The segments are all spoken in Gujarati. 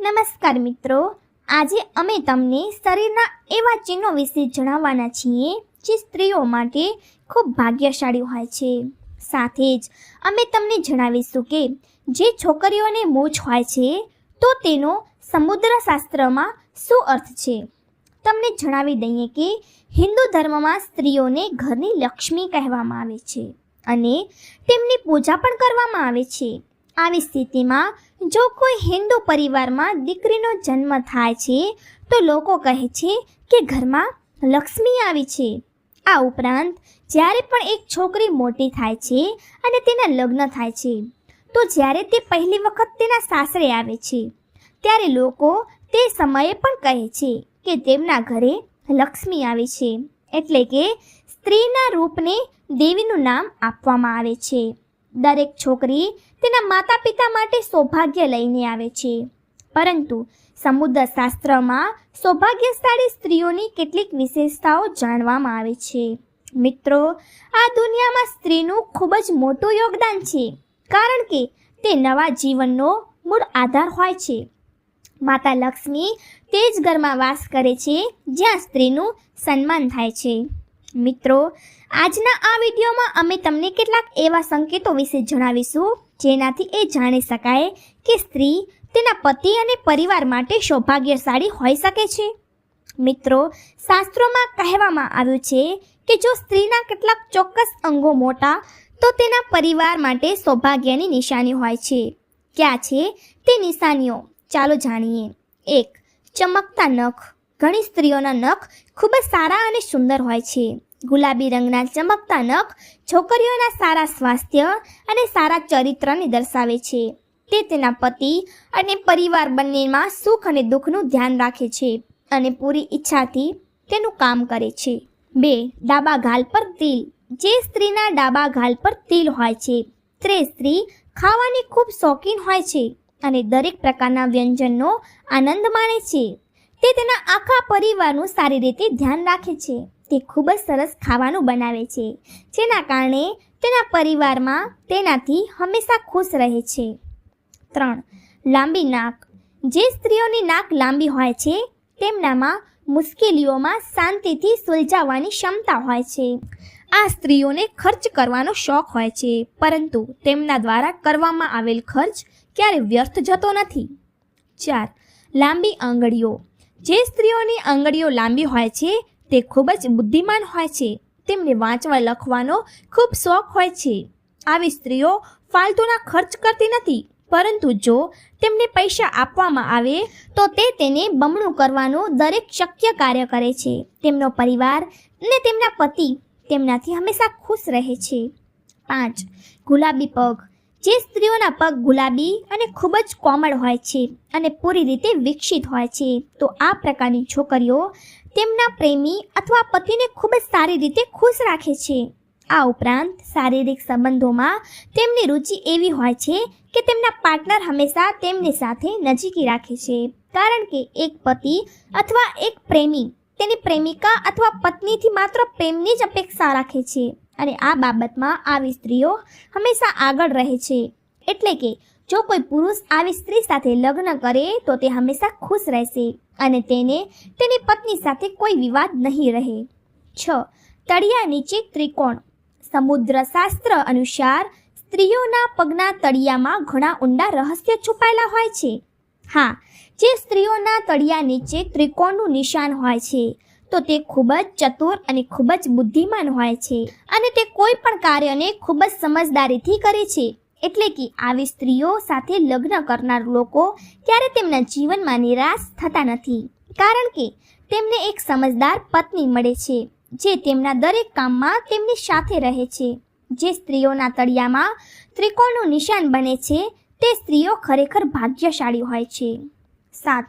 નમસ્કાર મિત્રો. આજે અમે તમને શરીરના એવા ચિહ્નો વિશે જણાવવાના છીએ જે સ્ત્રીઓ માટે ખૂબ ભાગ્યશાળી હોય છે. સાથે જ અમે તમને જણાવીશું કે જે છોકરીઓને મૂછ હોય છે, તો તેનો સમુદ્રશાસ્ત્રમાં શું અર્થ છે? તમને જણાવી દઈએ કે હિન્દુ ધર્મમાં સ્ત્રીઓને ઘરની લક્ષ્મી કહેવામાં આવે છે અને તેમની પૂજા પણ કરવામાં આવે છે. આવી સ્થિતિમાં જો કોઈ હિન્દુ પરિવારમાં દીકરીનો જન્મ થાય છે, તો લોકો કહે છે કે ઘરમાં લક્ષ્મી આવી છે. આ ઉપરાંત, જ્યારે પણ એક છોકરી મોટી થાય છે અને તેના લગ્ન થાય છે, તો જ્યારે તે પહેલી વખત તેના સાસરે આવે છે, ત્યારે લોકો તે સમયે પણ કહે છે કે તેમના ઘરે લક્ષ્મી આવી છે. એટલે કે સ્ત્રીના રૂપને દેવીનું નામ આપવામાં આવે છે. દરેક છોકરી તેના માતા પિતા માટે સૌભાગ્ય લઈને આવે છે. પરંતુ સમુદ્ર શાસ્ત્રમાં સૌભાગ્યશાળી સ્ત્રીઓની કેટલીક વિશેષતાઓ જાણવામાં આવે છે. મિત્રો, આ દુનિયામાં સ્ત્રીનું ખૂબ જ મોટું યોગદાન છે, કારણ કે તે નવા જીવનનો મૂળ આધાર હોય છે. માતા લક્ષ્મી તે જ ઘરમાં વાસ કરે છે, જ્યાં સ્ત્રીનું સન્માન થાય છે. મિત્રો, આજના આ વિડીયોમાં અમે તમને કેટલાક એવા સંકેતો વિશે જણાવીશું, જેનાથી એ જાણી શકાય કે સ્ત્રી તેના પતિ અને પરિવાર માટે સૌભાગ્યશાળી હોઈ શકે છે. મિત્રો, શાસ્ત્રોમાં કહેવામાં આવ્યું છે કે જો સ્ત્રીના કેટલાક ચોક્કસ અંગો મોટા, તો તેના પરિવાર માટે સૌભાગ્યની નિશાની હોય છે. ક્યાં છે તે નિશાનીઓ? ચાલો જાણીએ. એક, ચમકતા નખ. ઘણી સ્ત્રીઓના નખ ખૂબ જ સારા અને સુંદર હોય છે. ગુલાબી રંગના ચમકતા નખ છોકરીઓના સારા સ્વાસ્થ્ય અને સારા ચરિત્રને દર્શાવે છે. તે તેના પતિ અને પરિવાર બંનેમાં સુખ અને દુઃખનું ધ્યાન રાખે છે અને પૂરી ઈચ્છાથી તેનું કામ કરે છે. બે, ડાબા ગાલ પર તિલ. જે સ્ત્રીના ડાબા ગાલ પર તિલ હોય છે. તે સ્ત્રી ખાવાની ખૂબ શોખીન હોય છે અને દરેક પ્રકારના વ્યંજનનો આનંદ માણે છે. તે તેના આખા પરિવારનું સારી રીતે ધ્યાન રાખે છે. તે ખૂબ જ સરસ ખાવાનું બનાવે છે. જેના કારણે તેના પરિવારમાં તેનાથી હંમેશા ખુશ રહે છે. ત્રણ, લાંબી નાક. જે સ્ત્રીઓની નાક લાંબી હોય છે, તેમનામાં મુશ્કેલીઓમાં શાંતિથી સુલઝાવવાની ક્ષમતા હોય છે. આ સ્ત્રીઓને ખર્ચ કરવાનો શોખ હોય છે, પરંતુ તેમના દ્વારા કરવામાં આવેલ ખર્ચ ક્યારે વ્યર્થ જતો નથી. ચાર, લાંબી આંગળીઓ. જે સ્ત્રીઓની આંગળીઓ લાંબી હોય છે, તે ખૂબ જ બુદ્ધિમાન હોય છે. તેમને વાંચવા, લખવાનો ખૂબ શોખ હોય છે. આવી સ્ત્રીઓ ફાલતુના ખર્ચ કરતી નથી, પરંતુ જો તેમને પૈસા આપવામાં આવે, તો તે તેને બમણું કરવાનું દરેક શક્ય કાર્ય કરે છે. તેમનો પરિવાર અને તેમના પતિ તેમનાથી હંમેશા ખુશ રહે છે. પાંચ, ગુલાબી પગ. જે સ્ત્રીઓના પગ ગુલાબી અને ખૂબ જ કોમળ હોય છે અને પૂરી રીતે વિકસિત હોય છે, તો આ પ્રકારની છોકરીઓ તેમના પ્રેમી અથવા પતિને ખૂબ જ સારી રીતે ખુશ રાખે છે. આ ઉપરાંત શારીરિક સંબંધોમાં તેમની રુચિ એવી હોય છે કે તેમના પાર્ટનર હંમેશા તેમની સાથે નજીકી રાખે છે, કારણ કે એક પતિ અથવા એક પ્રેમી તેની પ્રેમિકા અથવા પત્નીથી માત્ર પ્રેમની જ અપેક્ષા રાખે છે. અને આ બાબતમાં આવી સ્ત્રીઓ હંમેશા આગળ રહે છે. એટલે કે જો કોઈ પુરુષ આવી સ્ત્રી સાથે લગ્ન કરે, તો તે હંમેશા ખુશ રહેશે અને તેને તેની પત્ની સાથે કોઈ વિવાદ નહીં રહે. છ. તળિયા નીચે ત્રિકોણ. સમુદ્ર શાસ્ત્ર અનુસાર સ્ત્રીઓના પગના તળિયામાં ઘણા ઊંડા રહસ્ય છુપાયેલા હોય છે. હા, જે સ્ત્રીઓના તળિયા નીચે ત્રિકોણનું નિશાન હોય છે. તો તે ખૂબ જ ચતુર અને ખૂબ જ બુદ્ધિમાન હોય છે. અને તે કોઈ પણ કાર્યને ખૂબ જ સમજદારીથી કરે છે. એટલે કે આવી સ્ત્રીઓ સાથે લગ્ન કરનાર લોકો ક્યારે તેમના જીવનમાં નિરાશ થતા નથી. કારણ કે તેમને એક સમજદાર પત્ની મળે છે, જે તેમના દરેક કામમાં તેમની સાથે રહે છે. જે સ્ત્રીઓના તળિયામાં ત્રિકોણનું નિશાન બને છે, તે સ્ત્રીઓ ખરેખર ભાગ્યશાળી હોય છે. સાત.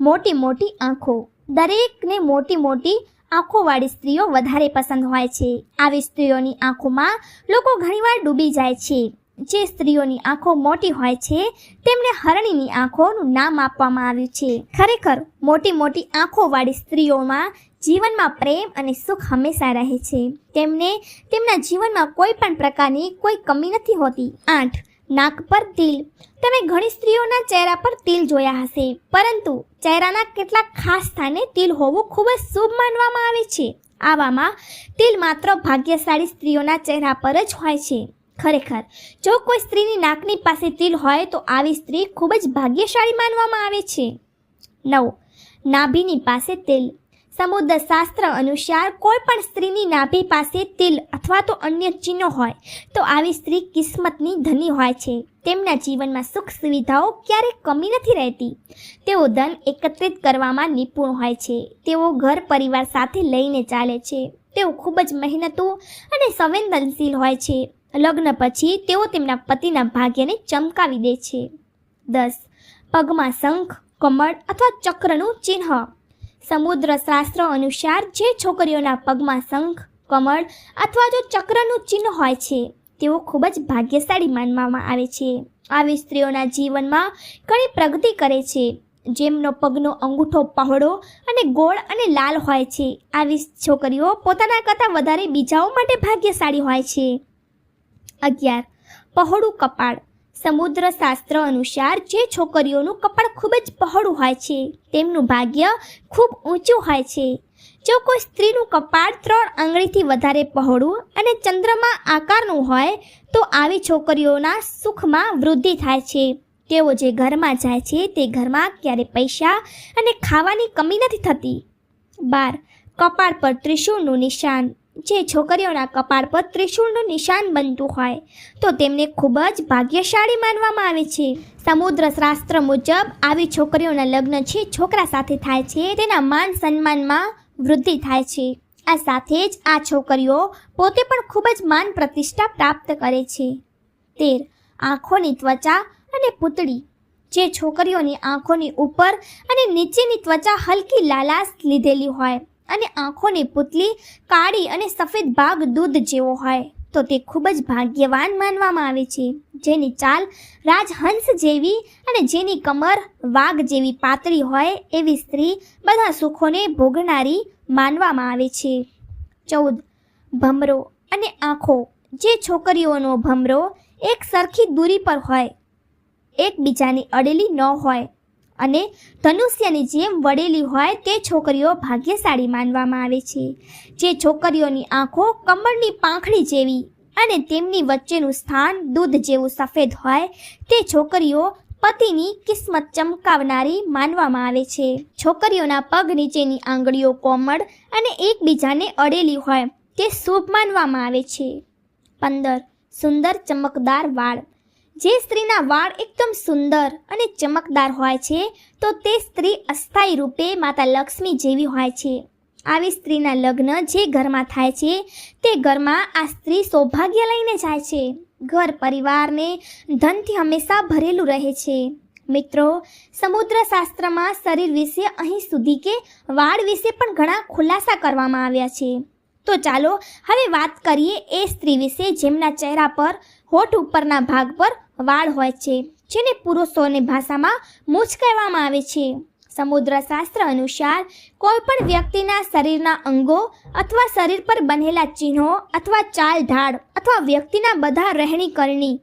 મોટી મોટી આંખો. દરેકને મોટી મોટી આંખોવાળી સ્ત્રીઓ વધારે પસંદ હોય છે. આવી સ્ત્રીઓની આંખોમાં લોકો ઘણીવાર ડૂબી જાય છે. જે સ્ત્રીઓની આંખો મોટી હોય છે, તેમને હરણીની આંખોનું નામ આપવામાં આવ્યું છે. ખરેખર, મોટી મોટી આંખોવાળી સ્ત્રીઓમાં જીવનમાં પ્રેમ અને સુખ હંમેશા રહે છે. તેમને તેમના જીવનમાં કોઈ પણ પ્રકારની કોઈ કમી નથી હોતી. આઠ નાક પર તિલ. તમે ઘણી સ્ત્રીઓના ચહેરા પર તિલ જોયા હશે, પરંતુ ચહેરાના કેટલાક ખાસ સ્થાને તિલ હોવું ખૂબ જ શુભ માનવામાં આવે છે. આવામાં તિલ માત્ર ભાગ્યશાળી સ્ત્રીઓના ચહેરા પર જ હોય છે. ખરેખર, જો કોઈ સ્ત્રીની નાકની પાસે તિલ હોય તો આવી સ્ત્રી ખૂબ જ ભાગ્યશાળી માનવામાં આવે છે. નવ. નાભીની પાસે તિલ. સમુદ્ર શાસ્ત્ર અનુસાર કોઈ પણ સ્ત્રીની નાભી પાસે તિલ અથવા તો અન્ય ચિહ્નો હોય, તો આવી સ્ત્રી કિસ્મતની ધની હોય છે. તેમના જીવનમાં સુખ સુવિધાઓ ક્યારેય કમી નથી રહેતી. તેઓ ધન એકત્રિત કરવામાં નિપુણ હોય છે. તેઓ ઘર પરિવાર સાથે લઈને ચાલે છે. તેઓ ખૂબ જ મહેનતુ અને સંવેદનશીલ હોય છે. લગ્ન પછી તેઓ તેમના પતિના ભાગ્યને ચમકાવી દે છે. દસ. પગમાં શંખ, કમળ અથવા ચક્રનું ચિહ્ન. સમુદ્ર શાસ્ત્ર અનુસાર જે છોકરીઓના પગમાં શંખ, કમળ અથવા જો ચક્રનું ચિહ્ન હોય છે, તેઓ ખૂબ જ ભાગ્યશાળી માનવામાં આવે છે. આવી સ્ત્રીઓના જીવનમાં ઘણી પ્રગતિ કરે છે. જેમનો પગનો અંગૂઠો પહોળો અને ગોળ અને લાલ હોય છે. આવી છોકરીઓ પોતાના કરતાં વધારે બીજાઓ માટે ભાગ્યશાળી હોય છે. અગિયાર. પહોળું કપાળ. સમુદ્ર શાસ્ત્ર અનુસાર જે છોકરીઓનું કપાળ ખૂબ જ પહોળું હોય છે, તેમનું ભાગ્ય ખૂબ ઊંચું હોય છે. જો કોઈ સ્ત્રીનું કપાળ ત્રણ આંગળીથી વધારે પહોળું અને ચંદ્રમા આકારનું હોય, તો આવી છોકરીઓના સુખમાં વૃદ્ધિ થાય છે. તેઓ જે ઘરમાં જાય છે, તે ઘરમાં ક્યારે પૈસા અને ખાવાની કમી નથી થતી. બાર, કપાળ પર ત્રિશૂળનું નિશાન. જે છોકરીઓના કપાળ પર ત્રિશૂળનું નિશાન બનતું હોય, તો તેમને ખૂબ જ ભાગ્યશાળી માનવામાં આવે છે. સમુદ્ર શાસ્ત્ર મુજબ, આવી છોકરીઓના લગ્ન છે છોકરા સાથે થાય છે, તેના માન સન્માનમાં વૃદ્ધિ થાય છે. આ સાથે જ આ છોકરીઓ પોતે પણ ખૂબ જ માન પ્રતિષ્ઠા પ્રાપ્ત કરે છે. તેર. આંખોની ત્વચા અને પૂતળી. જે છોકરીઓની આંખોની ઉપર અને નીચેની ત્વચા હલકી લાલાશ લીધેલી હોય અને આંખોની પુતલી કાળી અને સફેદ ભાગ દૂધ જેવો હોય. તો તે ખૂબ જ ભાગ્યવાન માનવામાં આવે છે. જેની ચાલ રાજહંસ જેવી અને જેની કમર વાઘ જેવી પાતળી હોય એવી સ્ત્રી બધા સુખોને ભોગનારી માનવામાં આવે છે. ચૌદ. ભમરો અને આંખો. જે છોકરીઓનો ભમરો એક સરખી દૂરી પર હોય, એકબીજાની અડેલી ન હોય અને ધનુષ્યની જેમ વળેલી હોય તે છોકરીઓ ભાગ્યશાળી માનવામાં આવે છે. જે છોકરીઓની આંખો કમળની પાંખડી જેવી અને તેમની વચ્ચેનું સ્થાન દૂધ જેવું સફેદ હોય તે છોકરીઓ પતિની કિસ્મત ચમકાવનારી માનવામાં આવે છે. છોકરીઓના પગ નીચેની આંગળીઓ કોમળ અને એકબીજાને અડેલી હોય તે શુભ માનવામાં આવે છે. પંદર. સુંદર ચમકદાર વાળ. જે સ્ત્રીના વાળ એકદમ સુંદર અને ચમકદાર હોય છે, તો તે સ્ત્રી અસ્થાયી રૂપે માતા લક્ષ્મી જેવી હોય છે. આવી સ્ત્રીના લગ્ન જે ઘરમાં થાય છે, તે ઘરમાં આ સ્ત્રી સૌભાગ્ય લઈને જાય છે. ઘર પરિવારને ધનથી હંમેશા ભરેલું રહે છે. મિત્રો, સમુદ્ર શાસ્ત્રમાં શરીર વિશે અહીં સુધી કે વાળ વિશે પણ ઘણા ખુલાસા કરવામાં આવ્યા છે. તો ચાલો, હવે વાત કરીએ એ સ્ત્રી વિશે જેમના ચહેરા પર, હોઠ ઉપરના ભાગ પર વાળ હોય છે, જેને પુરુષોની ભાષામાં મૂછ કહેવામાં આવે છે. સમુદ્ર શાસ્ત્ર અનુસાર, કોઈ પણ વ્યક્તિના શરીરના અંગો અથવા શરીર પર બનેલા ચિહ્નો અથવા ચાલ ઢાળ અથવા વ્યક્તિના બધા રહેણી કરણી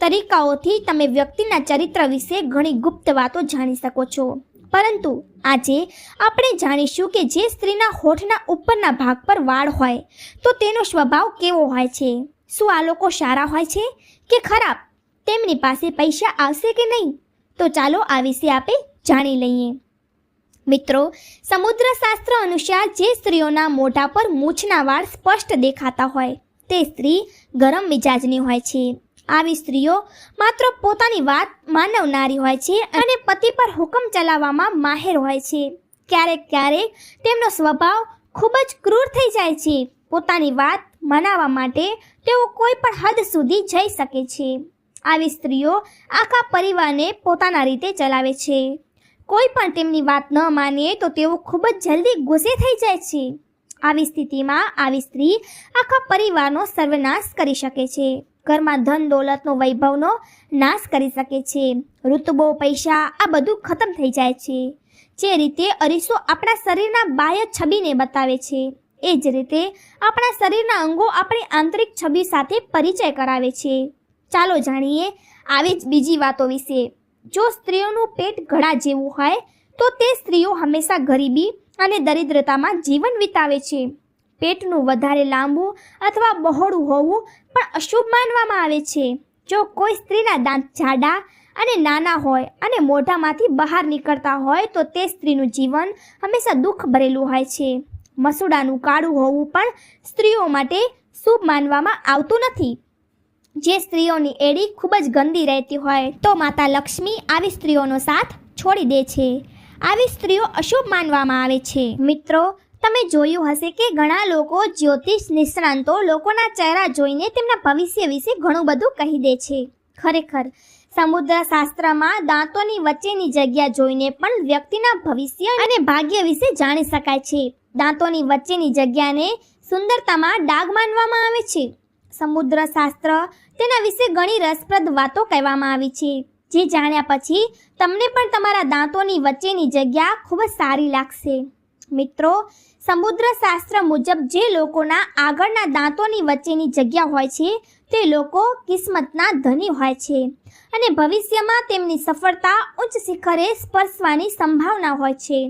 તરીકાઓથી તમે વ્યક્તિના ચરિત્ર વિશે ઘણી ગુપ્ત વાતો જાણી શકો છો. પરંતુ આજે આપણે જાણીશું કે જે સ્ત્રીના હોઠના ઉપરના ભાગ પર વાળ હોય, તો તેનો સ્વભાવ કેવો હોય છે? શું આ લોકો સારા હોય છે કે ખરાબ? તેમની પાસે પૈસા આવશે કે નહીં? તો ચાલો આ વિશે આપણે જાણી લઈએ. મિત્રો સમુદ્ર શાસ્ત્ર અનુસાર જે સ્ત્રીઓના મોઢા પર મૂછના વાળ સ્પષ્ટ દેખાતા હોય, તે સ્ત્રી ગરમ મિજાજની હોય છે. આવી સ્ત્રીઓ માત્ર પોતાની વાત માનવનારી હોય છે અને પતિ પર હુકમ ચલાવવામાં માહેર હોય છે. ક્યારેક ક્યારેક તેમનો સ્વભાવ ખૂબ જ ક્રૂર થઈ જાય છે. પોતાની વાત મનાવવા માટે તેઓ કોઈ પણ હદ સુધી જઈ શકે છે. આવી સ્ત્રીઓ આખા પરિવારને પોતાના રીતે ચલાવે છે. કોઈ પણ તેમની વાત ન માને તો તેઓ ખૂબ જ જલ્દી ગુસ્સે થઈ જાય છે. આવી સ્થિતિમાં આવી સ્ત્રી આખા પરિવારનો સર્વનાશ કરી શકે છે. ઘરમાં ધન દોલતનો વૈભવનો નાશ કરી શકે છે. ઋતુબો, પૈસા આ બધું ખતમ થઈ જાય છે. જે રીતે અરીસો આપણા શરીરના બાહ્ય છબીને બતાવે છે, એ જ રીતે આપણા શરીરના અંગો આપણી આંતરિક છબી સાથે પરિચય કરાવે છે. ચાલો જાણીએ આવી જ બીજી વાતો વિશે. જો સ્ત્રીઓનું પેટ ઘડા જેવું હોય, તો તે સ્ત્રીઓ હંમેશા ગરીબી અને દરિદ્રતામાં જીવન વિતાવે છે. પેટનું વધારે લાંબુ અથવા બહોળું હોવું પણ અશુભ માનવામાં આવે છે. જો કોઈ સ્ત્રીના દાંત જાડા અને નાના હોય અને મોઢામાંથી બહાર નીકળતા હોય, તો તે સ્ત્રીનું જીવન હંમેશા દુઃખ ભરેલું હોય છે. મસૂડાનું કાળું હોવું પણ સ્ત્રીઓ માટે શુભ માનવામાં આવતું નથી. જે સ્ત્રીઓની એડી ખૂબ જ ગંદી રહેતી હોય તો માતા લક્ષ્મી આવી સ્ત્રીઓનો સાથ છોડી દે છે. આવી સ્ત્રીઓ અશુભ માનવામાં આવે છે. મિત્રો, તમે જોયું હશે કે ઘણા લોકો જ્યોતિષ નિષ્ણાંતો લોકોના ચહેરા જોઈને તેમના ભવિષ્ય વિશે ઘણું બધું કહી દે છે. ખરેખર, સમુદ્ર શાસ્ત્રમાં દાંતોની વચ્ચેની જગ્યા જોઈને પણ વ્યક્તિના ભવિષ્ય અને ભાગ્ય વિશે જાણી શકાય છે. દાંતોની વચ્ચેની જગ્યાને સુંદરતામાં ડાઘ માનવામાં આવે છે. સમુદ્ર શાસ્ત્ર તેના વિશે ઘણી રસપ્રદ વાતો કહેવામાં આવી છે. જે જાણ્યા પછી તમને પણ તમારા દાંતોની વચ્ચેની જગ્યા ખૂબ જ સારી લાગશે. મિત્રો, સમુદ્રશાસ્ત્ર મુજબ જે લોકોના આગળના દાંતોની વચ્ચેની જગ્યા હોય છે, તે લોકો કિસ્મતના ધની હોય છે અને ભવિષ્યમાં તેમની સફળતા ઉચ્ચ શિખરે સ્પર્શવાની સંભાવના હોય છે.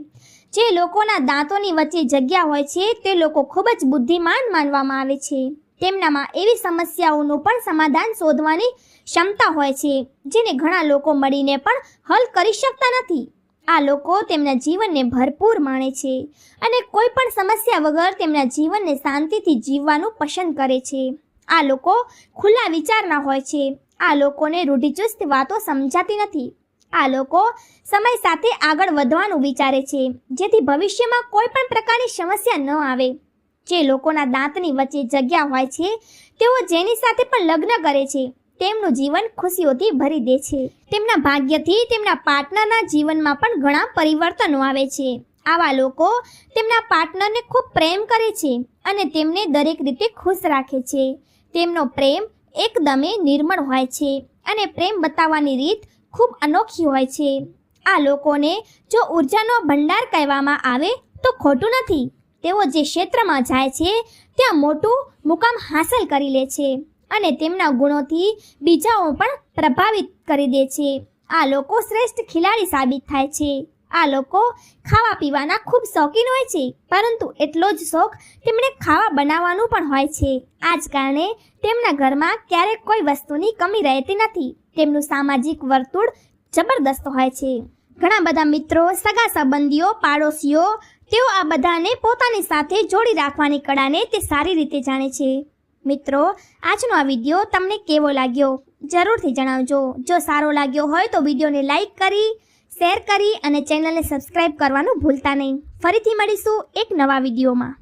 જે લોકોના દાંતોની વચ્ચે જગ્યા હોય છે, તે લોકો ખૂબ જ બુદ્ધિમાન માનવામાં આવે છે. તેમનામાં એવી સમસ્યાઓનું પણ સમાધાન શોધવાની ક્ષમતા હોય છે, જેને ઘણા લોકો મળીને પણ હલ કરી શકતા નથી. આ લોકો તેમના જીવનને ભરપૂર માણે છે અને કોઈ પણ સમસ્યા વગર તેમના જીવનને શાંતિથી જીવવાનું પસંદ કરે છે. આ લોકો ખુલ્લા વિચારના હોય છે. આ લોકોને રૂઢિચુસ્ત વાતો સમજાતી નથી. આ લોકો સમય સાથે આગળ વધવાનું વિચારે છે, જેથી ભવિષ્યમાં કોઈ પણ પ્રકારની સમસ્યા ન આવે. જે લોકોના દાંતની વચ્ચે જગ્યા હોય છે, તેઓ જેની સાથે પણ લગ્ન કરે છે, તેમનું જીવન ખુશીઓથી ભરી દે છે. તેમના ભાગ્યથી તેમના પાર્ટનરના જીવનમાં પણ ઘણા પરિવર્તનો આવે છે. આવા લોકો તેમના પાર્ટનરને ખૂબ પ્રેમ કરે છે અને તેમને દરેક રીતે ખુશ રાખે છે. તેમનો પ્રેમ એકદમે નિર્મળ હોય છે અને પ્રેમ બતાવવાની રીત ખૂબ અનોખી હોય છે. આ લોકોને જો ઉર્જાનો ભંડાર કહેવામાં આવે તો ખોટું નથી. તેઓ જે ક્ષેત્રમાં જાય છે, ત્યાં મોટું મુકામ હાંસલ કરી લે છે અને તેમના ગુણોથી બીજાઓ પણ પ્રભાવિત કરી દે છે. આ લોકો શ્રેષ્ઠ ખિલાડી સાબિત થાય છે. આ લોકો ખાવા પીવાના ખૂબ શોખીન હોય છે, પરંતુ એટલો જ શોખ તેમણે ખાવા બનાવવાનું પણ હોય છે. આ જ કારણે તેમના ઘરમાં ક્યારેક કોઈ વસ્તુની કમી રહેતી નથી. તેમનું સામાજિક વર્તુળ જબરદસ્ત હોય છે. ઘણા બધા મિત્રો, સગા સંબંધીઓ, પાડોશીઓ તેઓ આ બધાને પોતાની સાથે જોડી રાખવાની કળાને તે સારી રીતે જાણે છે. મિત્રો, આજનો આ વીડિયો તમને કેવો લાગ્યો? જરૂરથી જણાવજો. જો સારો લાગ્યો હોય તો વિડીયોને લાઈક કરી, શેર કરી અને ચેનલને સબસ્ક્રાઈબ કરવાનું ભૂલતા નહીં. ફરીથી મળીશું એક નવા વિડીયોમાં.